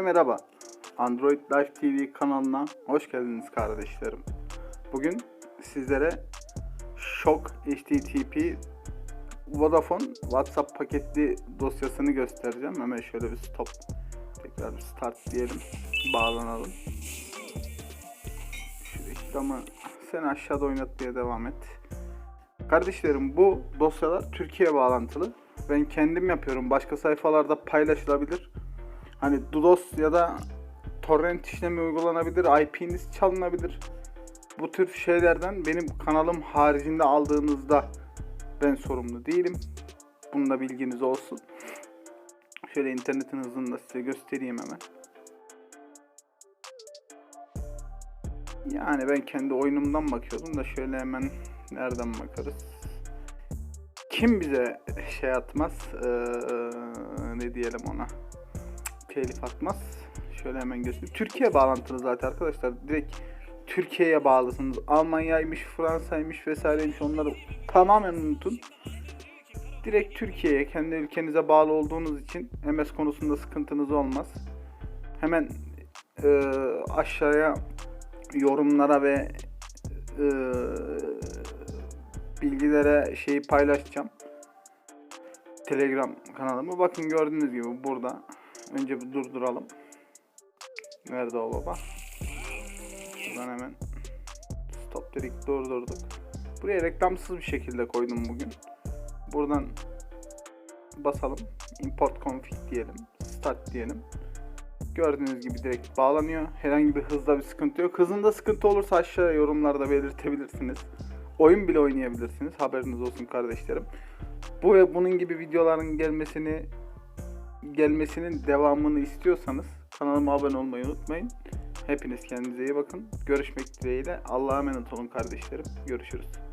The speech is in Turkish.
merhaba. Android Live TV kanalına hoş geldiniz kardeşlerim. Bugün sizlere Shock HTTP Vodafone WhatsApp paketli dosyasını göstereceğim. Hemen şöyle bir stop. Tekrar bir start diyelim. Bağlanalım. Şu reklamı sen aşağıda oynatmaya devam et. Kardeşlerim bu dosyalar Türkiye bağlantılı. Ben kendim yapıyorum. Başka sayfalarda paylaşılabilir. Hani DDoS ya da torrent işlemi uygulanabilir, IP'niz çalınabilir. Bu tür şeylerden benim kanalım haricinde aldığınızda ben sorumlu değilim. Bunun bilginiz olsun. Şöyle internetin hızını da size göstereyim hemen. Yani ben kendi oyunumdan bakıyordum da şöyle hemen nereden bakarız? Kim bize şey atmaz? Ee, ne diyelim ona? Telif atmaz. Şöyle hemen göstereyim. Türkiye bağlantılı zaten arkadaşlar. Direkt Türkiye'ye bağlısınız. Almanya'ymış, Fransa'ymış vesaireymiş onları tamamen unutun. Direkt Türkiye'ye, kendi ülkenize bağlı olduğunuz için MS konusunda sıkıntınız olmaz. Hemen e, aşağıya yorumlara ve e, bilgilere şeyi paylaşacağım. Telegram kanalımı. Bakın gördüğünüz gibi burada. Önce bir durduralım. Nerede o baba? Buradan hemen stop dedik durdurduk. Buraya reklamsız bir şekilde koydum bugün. Buradan basalım. Import config diyelim. Start diyelim. Gördüğünüz gibi direkt bağlanıyor. Herhangi bir hızda bir sıkıntı yok. Hızında sıkıntı olursa aşağı yorumlarda belirtebilirsiniz. Oyun bile oynayabilirsiniz. Haberiniz olsun kardeşlerim. Bu ve bunun gibi videoların gelmesini gelmesinin devamını istiyorsanız kanalıma abone olmayı unutmayın. Hepiniz kendinize iyi bakın. Görüşmek dileğiyle. Allah'a emanet olun kardeşlerim. Görüşürüz.